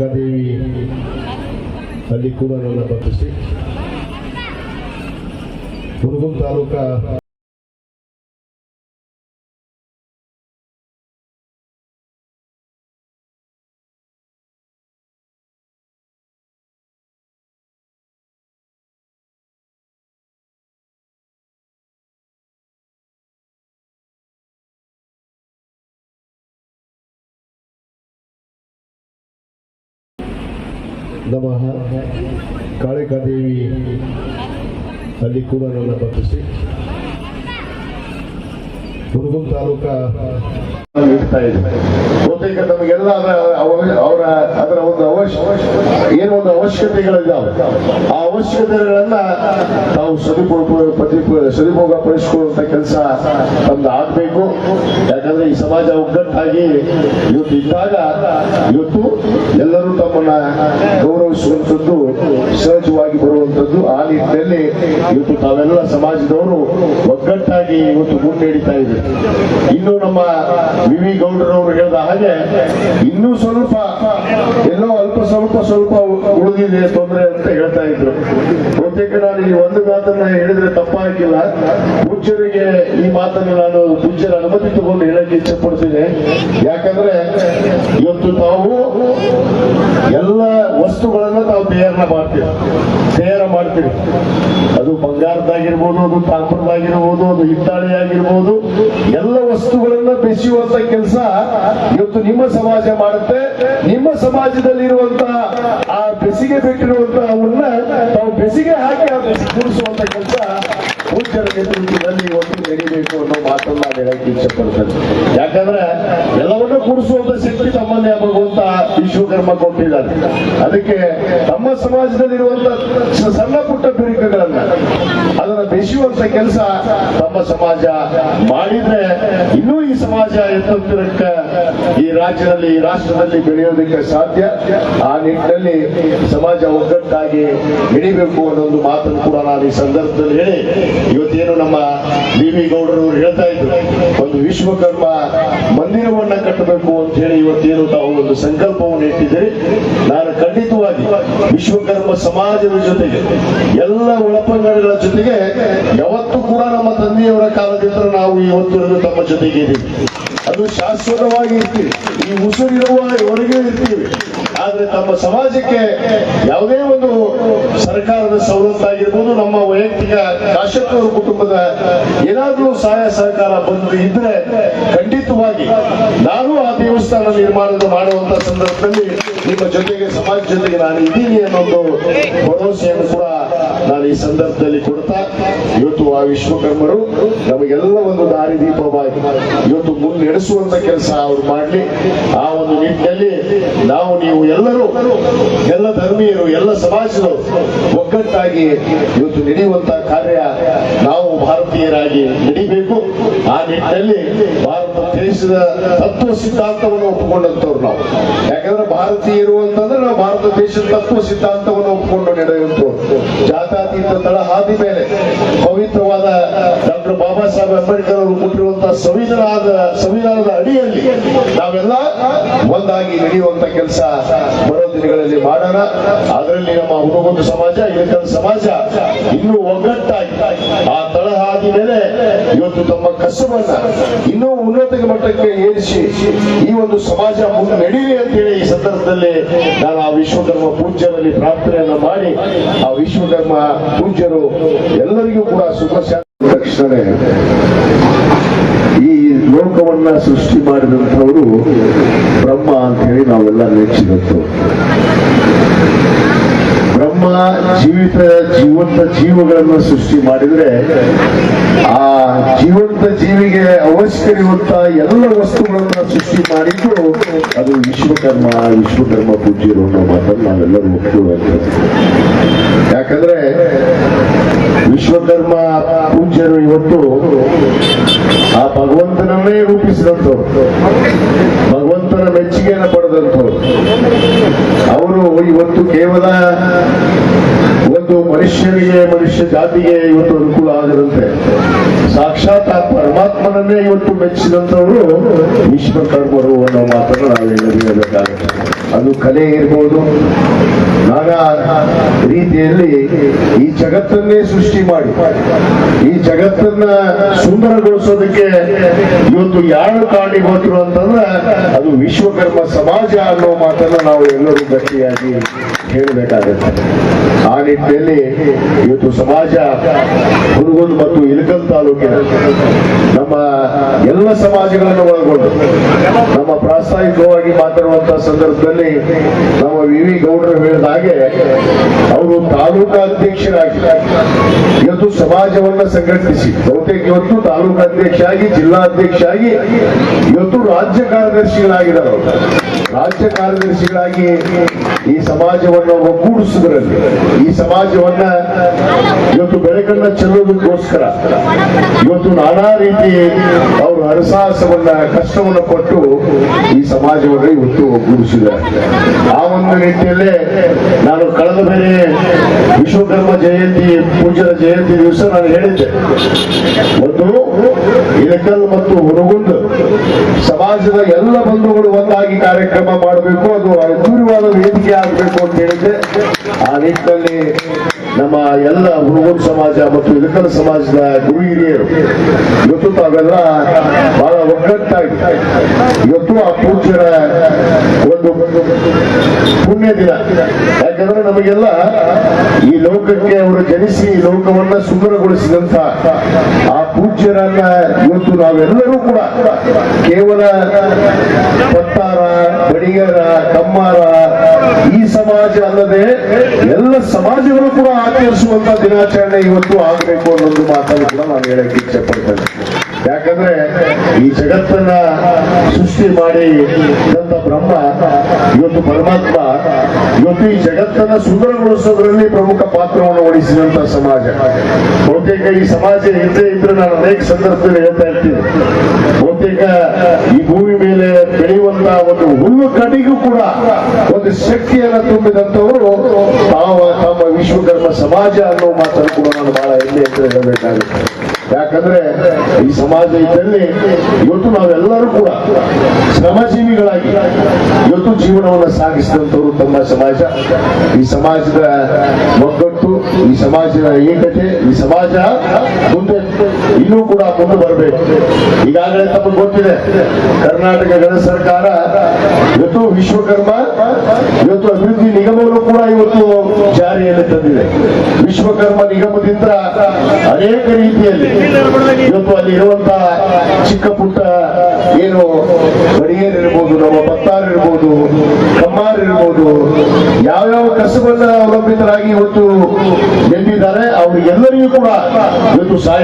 ಕಾಳಿಕಾದೇವಿ ಅಲ್ಲಿ ಕೂಡ ನನ್ನ ಬಂಧಿಸಿ ಹುಣಗುಂ ತಾಲೂಕಾ ನಮಃ. ಕಾಳಿಕಾದೇವಿ ಅಲ್ಲಿ ಕೂಡ ನನ್ನ ಬಂಧಿಸಿ ಹುಣಗುಂ ತಾಲೂಕಾ ನೀಡ್ತಾ ಇದೆ ಬಹುತೇಕ ನಮಗೆಲ್ಲ ಅವರ ಅದರ ಒಂದು ಅವಶ್ಯ ಏನು ಒಂದು ಅವಶ್ಯಕತೆಗಳಿದ್ದಾವೆ. ಆ ಅವಶ್ಯಕತೆಗಳನ್ನ ತಾವು ಸದುಪಯೋಗ ಸದುಪಯೋಗ ಪಡಿಸಿಕೊಳ್ಳುವಂತ ಕೆಲಸ ನಮ್ದು ಆಗ್ಬೇಕು. ಯಾಕಂದ್ರೆ ಈ ಸಮಾಜ ಒಗ್ಗಟ್ಟಾಗಿ ಇವತ್ತು ಇದ್ದಾಗ ಇವತ್ತು ಎಲ್ಲರೂ ತಮ್ಮನ್ನ ಗೌರವಿಸುವಂಥದ್ದು, ಸಹಜವಾಗಿ ಬರುವಂಥದ್ದು. ಆ ನಿಟ್ಟಿನಲ್ಲಿ ಇವತ್ತು ತಾವೆಲ್ಲ ಸಮಾಜದವರು ಒಗ್ಗಟ್ಟಾಗಿ ಇವತ್ತು ಮುನ್ನಡೀತಾ ಇದೆ ಇನ್ನು ನಮ್ಮ ವಿ ವಿ ಗೌಡರವರು ಹೇಳಿದ ಹಾಗೆ ಇನ್ನೂ ಸ್ವಲ್ಪ, ಎಲ್ಲೋ ಅಲ್ಪ ಸ್ವಲ್ಪ ಸ್ವಲ್ಪ ಉಳಿದಿದೆ ತೊಂದರೆ ಅಂತ ಹೇಳ್ತಾ ಇದ್ರು. ಬಹುತೇಕ ನಾನು ಈ ಒಂದು ಮಾತನ್ನ ಹೇಳಿದ್ರೆ ತಪ್ಪಾಗಿಲ್ಲ. ಪೂಜ್ಯರಿಗೆ ಈ ಮಾತನ್ನು ನಾನು ಪೂಜ್ಯರ ಅನುಮತಿ ತಗೊಂಡು ಹೇಳಕ್ಕೆ ಇಚ್ಛೆ ಯಾಕಂದ್ರೆ ಇವತ್ತು ತಾವು ಎಲ್ಲ ವಸ್ತುಗಳನ್ನ ತಾವು ತಯಾರನ್ನ ಮಾಡ್ತೀವಿ ತಯಾರ ಮಾಡ್ತೀವಿ ಅದು ಬಂಗಾರದಾಗಿರ್ಬೋದು ಅದು ತಾಮ್ರದಾಗಿರ್ಬೋದು ಅದು ಹಿತ್ತಾಳೆ ಆಗಿರ್ಬೋದು, ಎಲ್ಲ ವಸ್ತುಗಳನ್ನ ಬೆಸೆಯುವಂತ ಕೆಲಸ ಇವತ್ತು ನಿಮ್ಮ ಸಮಾಜ ಮಾಡುತ್ತೆ. ನಿಮ್ಮ ಸಮಾಜದಲ್ಲಿ ಇರುವಂತಹ ಆ ಬೆಸಿಗೆ ಬಿಟ್ಟಿರುವಂತಹ ಅವನ್ನ ತಾವು ಬೆಸಿಗೆ ಹಾಕಿ ಆ ಬೆಸಿ ಕೂಡಿಸುವಂತ ಕೆಲಸ ಪೂಜ್ಯರ ನೇತೃತ್ವದಲ್ಲಿ ಒಂದು ನಡೀಬೇಕು ಅನ್ನೋ ಮಾತನ್ನ ನಾನು ಹೇಳಕ್ಕೆ ಇಚ್ಛೆ ಪಡ್ತೇನೆ ಯಾಕಂದ್ರೆ ಎಲ್ಲವನ್ನೂ ಕೂಡಿಸುವಂತ ಶಕ್ತಿ ತಮ್ಮನ್ನೇ ಭಗವಂತ ವಿಶ್ವಕರ್ಮ ಕೊಟ್ಟಿದ್ದಾರೆ. ಅದಕ್ಕೆ ತಮ್ಮ ಸಮಾಜದಲ್ಲಿರುವಂತ ಸಣ್ಣ ಪುಟ್ಟ ಬಿರುಕುಗಳನ್ನ ಅದನ್ನ ಬೆಸೆಯುವಂತ ಕೆಲಸ ತಮ್ಮ ಸಮಾಜ ಮಾಡಿದ್ರೆ ಇನ್ನೂ ಈ ಸಮಾಜ ಎತ್ತಂತಿರಕ್ಕ ಈ ರಾಜ್ಯದಲ್ಲಿ, ಈ ರಾಷ್ಟ್ರದಲ್ಲಿ ಬೆಳೆಯೋದಕ್ಕೆ ಸಾಧ್ಯ. ಆ ನಿಟ್ಟಿನಲ್ಲಿ ಸಮಾಜ ಒಗ್ಗಟ್ಟಾಗಿ ಬೆಳಿಬೇಕು ಅನ್ನೋ ಒಂದು ಮಾತನ್ನು ಕೂಡ ನಾನು ಈ ಸಂದರ್ಭದಲ್ಲಿ ಹೇಳಿ ಇವತ್ತೇನು ನಮ್ಮ ಬಿ ವಿ ಗೌಡರು ಹೇಳ್ತಾ ಇದ್ರು, ಒಂದು ವಿಶ್ವಕರ್ಮ ಮಂದಿರವನ್ನ ಕಟ್ಟಬೇಕು ಅಂತ ಹೇಳಿ ಇವತ್ತೇನು ತಾವು ಒಂದು ಸಂಕಲ್ಪವನ್ನು ಇಟ್ಟಿದ್ದೀರಿ. ನಾನು ಖಂಡಿತವಾಗಿ ವಿಶ್ವಕರ್ಮ ಸಮಾಜದ ಜೊತೆಗೆ, ಎಲ್ಲ ಒಳಪಂಗಡಗಳ ಜೊತೆಗೆ ಯಾವತ್ತೂ ಕೂಡ ನಮ್ಮ ತಂದೆಯವರ ಕಾಲದಿಂದ ನಾವು ಇವತ್ತು ತಮ್ಮ ಜೊತೆಗೆ ಇದ್ದೀವಿ. ಅದು ಶಾಶ್ವತವಾಗಿ ಇರ್ತೀವಿ. ಈ ಉಸಿರಿರುವವರೆಗೆ ಇರ್ತೀವಿ. ಆದ್ರೆ ತಮ್ಮ ಸಮಾಜಕ್ಕೆ ಯಾವುದೇ ಒಂದು ಸರ್ಕಾರದ ಸವಲತ್ತು ಆಗಿರ್ಬೋದು, ನಮ್ಮ ವೈಯಕ್ತಿಕ ಕಾಶಪ್ಪನವರ ಕುಟುಂಬದ ಏನಾದರೂ ಸಹಾಯ ಸಹಕಾರ ಬಂದು ಇದ್ರೆ ಖಂಡಿತವಾಗಿ ನಾನು ಆ ದೇವಸ್ಥಾನ ನಿರ್ಮಾಣ ಮಾಡುವಂತ ಸಂದರ್ಭದಲ್ಲಿ ನಿಮ್ಮ ಜೊತೆಗೆ, ಸಮಾಜ ಜೊತೆಗೆ ನಾನು ಇದ್ದೀನಿ ಅನ್ನೋದು ಭರವಸೆಯನ್ನು ಕೂಡ ನಾನು ಈ ಸಂದರ್ಭದಲ್ಲಿ ಕೊಡ್ತಾ, ಇವತ್ತು ಆ ವಿಶ್ವಕರ್ಮರು ನಮಗೆಲ್ಲ ಒಂದು ದಾರಿ ದೀಪವಾಗಿ ಇವತ್ತು ಮುನ್ನಡೆಸುವಂತ ಕೆಲಸ ಅವ್ರು ಮಾಡಲಿ. ಆ ಒಂದು ನಿಟ್ಟಿನಲ್ಲಿ ನಾವು ನೀವು ಎಲ್ಲರೂ, ಎಲ್ಲ ಧರ್ಮೀಯರು, ಎಲ್ಲ ಸಮಾಜದವರು ಒಗ್ಗಟ್ಟಾಗಿ ಇವತ್ತು ನಡೆಯುವಂತ ಕಾರ್ಯ ನಾವು ಭಾರತೀಯರಾಗಿ ನಡಿಬೇಕು. ಆ ನಿಟ್ಟಿನಲ್ಲಿ ಭಾರತ ದೇಶದ ತತ್ವ ಸಿದ್ಧಾಂತವನ್ನು ಒಪ್ಪಿಕೊಂಡಂತವ್ರು ನಾವು. ಯಾಕಂದ್ರೆ ಭಾರತೀಯರು ಅಂತಂದ್ರೆ ನಾವು ಭಾರತ ದೇಶದ ತತ್ವ ಸಿದ್ಧಾಂತವನ್ನು ಒಪ್ಪಿಕೊಂಡು ನಡೆಯುವಂತವ್ರು ತಳ ಹಾದಿ ಮೇಲೆ ಪವಿತ್ರವಾದ ಡಾಕ್ಟರ್ ಬಾಬಾ ಸಾಹೇಬ್ ಅಂಬೇಡ್ಕರ್ ಅವರು ಕೊಟ್ಟಿರುವಂತಹ ಸಂವಿಧಾನದ ಒಂದಾಗಿ ನಡೆಯುವಂತ ಕೆಲಸ ಬರೋ ದಿನಗಳಲ್ಲಿ ಮಾಡೋಣ. ಅದರಲ್ಲಿ ನಮ್ಮ ಹುಡುಗೊಂದು ಸಮಾಜ ಇಳಕಲ್ ಸಮಾಜ ಇನ್ನೂ ಒಗ್ಗಟ್ಟಾಗಿ ಆ ತಳಹಾದಿ ಮೇಲೆ ಇವತ್ತು ತಮ್ಮ ಕಸುಬನ್ನ ಇನ್ನೂ ಉನ್ನತ ಮಟ್ಟಕ್ಕೆ ಏರಿಸಿ ಈ ಒಂದು ಸಮಾಜ ಮುಂದೆ ನಡೀಲಿ ಅಂತ ಹೇಳಿ ಈ ಸಂದರ್ಭದಲ್ಲಿ ನಾನು ಆ ವಿಶ್ವಕರ್ಮ ಪೂಜ್ಯರಲ್ಲಿ ಪ್ರಾರ್ಥನೆಯನ್ನ ಮಾಡಿ ಆ ವಿಶ್ವಕರ್ಮ ಪೂಜ್ಯರು ಎಲ್ಲರಿಗೂ ಕೂಡ ಸುಖ ತಕ್ಷಣ ಲೋಕವನ್ನ ಸೃಷ್ಟಿ ಮಾಡಿದಂಥವರು ಬ್ರಹ್ಮ ಅಂತ ಹೇಳಿ ನಾವೆಲ್ಲ ನೆಚ್ಚಿದಂಥವ್ರು ಬ್ರಹ್ಮ ಜೀವಿತ, ಜೀವಂತ ಜೀವಗಳನ್ನು ಸೃಷ್ಟಿ ಮಾಡಿದ್ರೆ ಆ ಜೀವಂತ ಜೀವಿಗೆ ಅವಶ್ಯಕವಿರುವಂತ ಎಲ್ಲ ವಸ್ತುಗಳನ್ನ ಸೃಷ್ಟಿ ಮಾಡಿದ್ರು ಅದು ವಿಶ್ವಕರ್ಮ ವಿಶ್ವಕರ್ಮ ಪೂಜ್ಯರು ಅನ್ನೋ ಮಾತನ್ನು ನಾವೆಲ್ಲರೂ ಒಪ್ಕೊಳ್ಳುವಂಥದ್ದು. ಯಾಕಂದ್ರೆ ವಿಶ್ವಕರ್ಮ ಪೂಜ್ಯರು ಇವತ್ತು ಆ ಭಗವಂತನನ್ನೇ ರೂಪಿಸಿದಂಥವ್ರು. ಭಗವಂತನ ಮೆಚ್ಚುಗೆಯನ್ನು ಪಡೆದಂಥವ್ರು. ಅವರು ಇವತ್ತು ಕೇವಲ ಒಂದು ಮನುಷ್ಯನಿಗೆ, ಮನುಷ್ಯ ಜಾತಿಗೆ ಇವತ್ತು ಅನುಕೂಲ ಆಗದಂತೆ. ಸಾಕ್ಷಾತ್ ಪರಮಾತ್ಮನನ್ನೇ ಇವತ್ತು ಮೆಚ್ಚಿದಂತವರು ವಿಶ್ವಕರ್ಮರು ಅನ್ನೋ ಮಾತನ್ನು ನಾವು ಹೇಳಬೇಕಾಗುತ್ತೆ. ಅದು ಕಲೆ ಇರ್ಬೋದು. ನಾನಾ ರೀತಿಯಲ್ಲಿ ಈ ಜಗತ್ತನ್ನೇ ಸೃಷ್ಟಿ ಮಾಡಿ, ಈ ಜಗತ್ತನ್ನ ಸುಂದರಗೊಳಿಸೋದಕ್ಕೆ ಇವತ್ತು ಯಾರು ಕಾರಣೀಭೂತರು ಅಂತಂದ್ರೆ ಅದು ವಿಶ್ವಕರ್ಮ ಸಮಾಜ ಅನ್ನೋ ಮಾತನ್ನ ನಾವು ಎಲ್ಲರೂ ಗಟ್ಟಿಯಾಗಿ ಹೇಳಬೇಕಾಗುತ್ತೆ. ಆ ನಿಟ್ಟಿನಲ್ಲಿ ಇವತ್ತು ಸಮಾಜ ಹುಡುಗರು ಮತ್ತು ಇಲಕಲ್ ತಾಲೂಕಿನ ನಮ್ಮ ಎಲ್ಲ ಸಮಾಜಗಳನ್ನು ಒಳಗೊಂಡು ನಮ್ಮ ಪ್ರಾಸ್ತಾವಿಕವಾಗಿ ಮಾತಾಡುವಂತಹ ಸಂದರ್ಭದಲ್ಲಿ ನಮ್ಮ ವಿ ವಿ ಗೌಡರು ಹೇಳಿದ ಹಾಗೆ ಅವರು ತಾಲೂಕಾ ಅಧ್ಯಕ್ಷರಾಗಿ ಇವತ್ತು ಸಮಾಜವನ್ನ ಸಂಘಟಿಸಿ ಬಹುತೇಕ ಇವತ್ತು ತಾಲೂಕಾ ಅಧ್ಯಕ್ಷ ಆಗಿ ಜಿಲ್ಲಾಧ್ಯಕ್ಷ ಆಗಿ ಇವತ್ತು ರಾಜ್ಯ ಕಾರ್ಯದರ್ಶಿಗಳಾಗಿದ್ದಾರೆ ರಾಜ್ಯ ಕಾರ್ಯದರ್ಶಿಗಳಾಗಿ ಈ ಸಮಾಜವನ್ನು ಒಗ್ಗೂಡಿಸುವುದರಲ್ಲಿ, ಈ ಸಮಾಜವನ್ನ ಇವತ್ತು ಬೆಳಕನ್ನ ಚೆಲ್ಲೋದಕ್ಕೋಸ್ಕರ ಇವತ್ತು ನಾನಾ ರೀತಿ ಅವರು ಹರಸಾಹಸವನ್ನ, ಕಷ್ಟವನ್ನು ಕೊಟ್ಟು ಈ ಸಮಾಜವನ್ನು ಇವತ್ತು ಒಗ್ಗೂಡಿಸಿದ್ದಾರೆ. ಆ ಒಂದು ರೀತಿಯಲ್ಲೇ ನಾನು ಕಳೆದ ಮೇಲೆ ವಿಶ್ವಕರ್ಮ ಜಯಂತಿ ಪೂಜಾ ಜಯಂತಿ ದಿವಸ ನಾನು ಹೇಳಿದ್ದೆ. ಒಂದು ಇಳಕಲ್ ಮತ್ತು ಹುನಗುಂದ ಸಮಾಜದ ಎಲ್ಲ ಬಂಧುಗಳು ಒಂದಾಗಿ ಕಾರ್ಯಕ್ರಮ ಮಾಡಬೇಕು, ಅದು ಅದ್ಭುತವಾದ ವೇದಿಕೆ ಆಗಬೇಕು ಅಂತ ಹೇಳಿದ್ರೆ, ಆ ನಿಟ್ಟಿನಲ್ಲಿ ನಮ್ಮ ಎಲ್ಲ ಹುಡುಗರು ಸಮಾಜ ಮತ್ತು ಇಳಕಲ್ ಸಮಾಜದ ಗುರು ಹಿರಿಯರು, ಇವತ್ತು ತಾವೆಲ್ಲ ಬಹಳ ಒಗ್ಗಟ್ಟಾಗಿ, ಇವತ್ತು ಆ ಪೂಜ್ಯರ ಒಂದು ಪುಣ್ಯ ದಿನ. ಯಾಕಂದ್ರೆ ನಮಗೆಲ್ಲ ಈ ಲೋಕಕ್ಕೆ ಅವರು ಜನಿಸಿ ಈ ಲೋಕವನ್ನ ಸುಂದರಗೊಳಿಸಿದಂತ ಆ ಪೂಜ್ಯರನ್ನ ಇವತ್ತು ನಾವೆಲ್ಲರೂ ಕೂಡ ಕೇವಲ ಪತ್ತಾರ ಬಡಿಗರ ಕಮ್ಮಾರ, ಈ ಸಮಾಜ ಅಲ್ಲದೆ ಎಲ್ಲ ಸಮಾಜಗಳು ಕೂಡ ಆಚರಿಸುವಂತ ದಿನಾಚರಣೆ ಇವತ್ತು ಆಗಬೇಕು ಅನ್ನೋದು ಮಾತನ್ನು ಕೂಡ ನಾನು ಹೇಳಕ್ಕೆ ಇಚ್ಛೆ ಪಡ್ತೇನೆ ಯಾಕಂದ್ರೆ ಈ ಜಗತ್ತನ್ನ ಸೃಷ್ಟಿ ಮಾಡಿ ತಂದ ಬ್ರಹ್ಮ, ಇವತ್ತು ಪರಮಾತ್ಮ, ಇವತ್ತು ಈ ಜಗತ್ತನ್ನ ಸುಂದರಗೊಳಿಸೋದ್ರಲ್ಲಿ ಪ್ರಮುಖ ಪಾತ್ರವನ್ನು ವಹಿಸಿದಂತ ಸಮಾಜ. ಬಹುತೇಕ ಈ ಸಮಾಜ ಹಿಂದೆ ಇದ್ರೆ ನಾನು ಅನೇಕ ಸಂದರ್ಭದಲ್ಲಿ ಹೇಳ್ತಾ ಇರ್ತೀನಿ. ಬಹುತೇಕ ಈ ಭೂಮಿ ಮೇಲೆ ಬೆಳೆಯುವಂತ ಒಂದು ಹುಲ್ಲು ಕಡಿಗೂ ಕೂಡ ಒಂದು ಶಕ್ತಿಯನ್ನ ತುಂಬಿದಂತವರು ತಾವ ತಮ್ಮ ವಿಶ್ವಕರ್ಮ ಸಮಾಜ ಅನ್ನೋ ಮಾತನ್ನು ಕೂಡ ನಾನು ಬಹಳ ಹೆಮ್ಮೆ ಅಂತ ಹೇಳಬೇಕಾಗುತ್ತೆ. ಯಾಕಂದ್ರೆ ಈ ಸಮಾಜ ಇದ್ದಲ್ಲಿ ಇವತ್ತು ನಾವೆಲ್ಲರೂ ಕೂಡ ಶ್ರಮಜೀವಿಗಳಾಗಿ ಇವತ್ತು ಜೀವನವನ್ನು ಸಾಗಿಸಿದಂತವರು ತಮ್ಮ ಸಮಾಜ. ಈ ಸಮಾಜದ ಒಗ್ಗಟ್ಟು ಈ ಸಮಾಜದ ಏಕತೆ, ಈ ಸಮಾಜ ಮುಂದೆ ಇನ್ನೂ ಕೂಡ ಮುಂದೆ ಬರಬೇಕು. ಈಗಾಗಲೇ ತಮಗೆ ಗೊತ್ತಿದೆ, ಕರ್ನಾಟಕ ಗಣ ಸರ್ಕಾರ ಇವತ್ತು ವಿಶ್ವಕರ್ಮ ಇವತ್ತು ಅಭಿವೃದ್ಧಿ ನಿಗಮಗಳು ಕೂಡ ಇವತ್ತು ಜಾರಿಯಲ್ಲಿ ತಂದಿದೆ. ವಿಶ್ವಕರ್ಮ ನಿಗಮದಿಂದ ಅನೇಕ ರೀತಿಯಲ್ಲಿ ಇವತ್ತು ಅಲ್ಲಿ ಇರುವಂತಹ ಚಿಕ್ಕ ಪುಟ್ಟ ಏನು ಬಡಿಯೇರ್ ಇರ್ಬೋದು, ನಮ್ಮ ಭತ್ತಾರಿರ್ಬೋದು ಕಮ್ಮಾರಿರ್ಬೋದು ಯಾವ್ಯಾವ ಕಸಬನ್ನ ಅವಲಂಬಿತರಾಗಿ ಇವತ್ತು ಗೆದ್ದಿದ್ದಾರೆ ಅವ್ರಿಗೆಲ್ಲರಿಗೂ ಕೂಡ ಇವತ್ತು ಸಹಾಯ